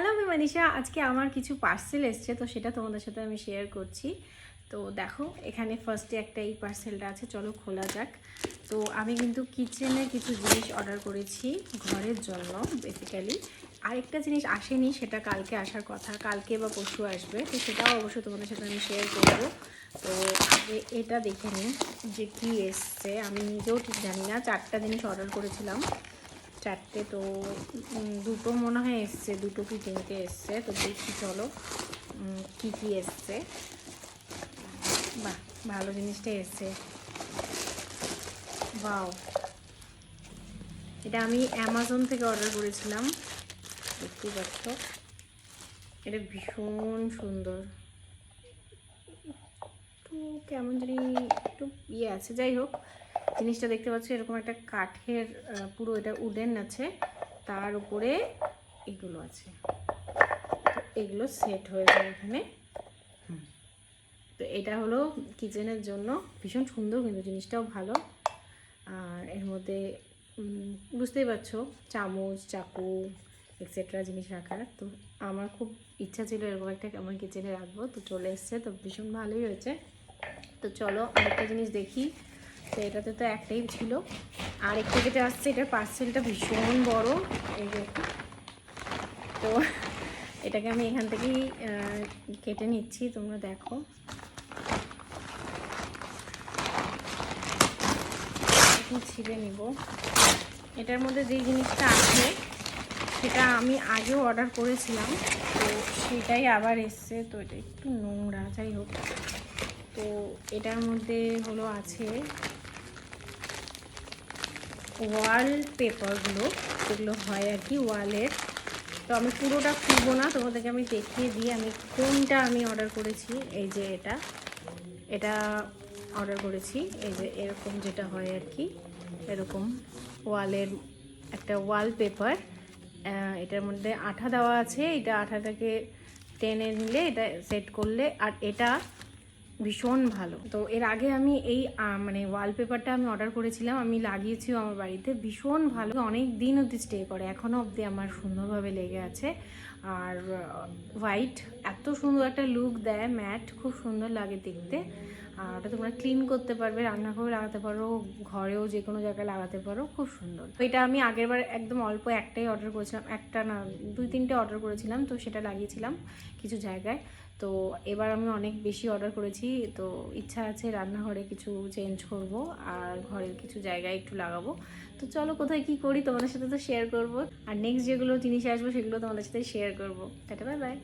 Hello আমি মানিষা আজকে আমার কিছু পার্সেল এসছে, তো সেটা তোমাদের সাথে আমি শেয়ার করছি। তো দেখো, এখানে ফার্স্টে একটা এই পার্সেলটা আছে, চলো খোলা যাক। তো আমি কিন্তু কিচেনে কিছু জিনিস অর্ডার করেছি ঘরের জন্য বেসিক্যালি আরেকটা জিনিস আসেনি, সেটা কালকে আসার কথা। কালকে বা পরশু আসবে, তো সেটাও অবশ্যই তোমাদের সাথে আমি শেয়ার করব। তো এটা দেখে নিই যে কী এসছে। আমি নিজেও ঠিক জানি না, চারটা জিনিস অর্ডার করেছিলাম। চারটে, তো দুটো মনে হয় এসছে, দুটো কি তিনটে এসছে, তো দেখি চলো কী কী এসছে। বাহ, ভালো জিনিসটা এসছে। বাও এটা আমি অ্যামাজন থেকে অর্ডার করেছিলাম, দেখতেই পাচ্ছ। এটা ভীষণ সুন্দর। একটু কেমন জানি একটু ইয়ে আছে, যাই হোক। জিনিসটা দেখতে পাচ্ছ, এরকম একটা কাঠের পুরো এটা উডেন আছে, তার উপরে এগুলো আছে। এগুলো সেট হয়ে যায় এখানে। তো এটা হলো কিচেনের জন্য ভীষণ সুন্দর কিন্তু জিনিসটাও ভালো। আর এর মধ্যে বুঝতেই পারছ, চামচ, চাকু এক্সেট্রা জিনিস রাখার। তো আমার খুব ইচ্ছা ছিল এরকম একটা আমার কিচেনে রাখব। তো চলে এসছে, তো ভীষণ ভালোই হয়েছে। তো চলো আরেকটা জিনিস দেখি। তো এটাতে তো একটাই ছিল। আর একটা যেটা আসছে, এটার পার্সেলটা ভীষণ বড়। এই যে তো এটাকে আমি এখান থেকেই কেটে নিচ্ছি, তোমরা দেখো। ছিঁড়ে নিব। এটার মধ্যে যেই জিনিসটা আছে, সেটা আমি আগেও অর্ডার করেছিলাম। তো সেটাই আবার এসছে। তো এটা একটু নোংরা, যাই হোক। তো এটার মধ্যে হলো আছে ওয়াল পেপারগুলো যেগুলো হয় আর কি ওয়ালের। তো আমি পুরোটা খুলবো না, তোমাদেরকে আমি দেখিয়ে দিই আমি কোনটা আমি অর্ডার করেছি, এই যে এটা। এটা অর্ডার করেছি, এই যে এরকম যেটা হয় আর কি, এরকম ওয়ালের একটা ওয়াল পেপার এটার মধ্যে আঠা দেওয়া আছে, এটা আঠাটাকে টেনে নিলে এটা সেট করলে, আর এটা ভীষণ ভালো। তো এর আগে আমি এই মানে ওয়ালপেপারটা আমি অর্ডার করেছিলাম, আমি লাগিয়েছিও আমার বাড়িতে, ভীষণ ভালো। অনেক দিন অবধি স্টে করে এখনও অবধি আমার সুন্দরভাবে লেগে আছে। আর হোয়াইট এত সুন্দর একটা লুক দেয় ম্যাট খুব সুন্দর লাগে দেখতে। আর ওটা তোমরা ক্লিন করতে পারবে রান্নাঘরে লাগাতে পারো, ঘরেও যে কোনো জায়গায় লাগাতে পারো, খুব সুন্দর। তো এটা আমি আগেরবার একদম অল্প একটাই অর্ডার করেছিলাম, একটা না, দুই তিনটে অর্ডার করেছিলাম, তো সেটা লাগিয়েছিলাম কিছু জায়গায়। তো এবার আমি অনেক বেশি অর্ডার করেছি, তো ইচ্ছা আছে রান্নাঘরে কিছু চেঞ্জ করব আর ঘরের কিছু জায়গায় একটু লাগাবো। তো চলো কোথায় কি করি তোমাদের সাথে তো শেয়ার করব। আর নেক্সট যেগুলো জিনিস আসব সেগুলো তোমাদের সাথে শেয়ার করব। Tata bye bye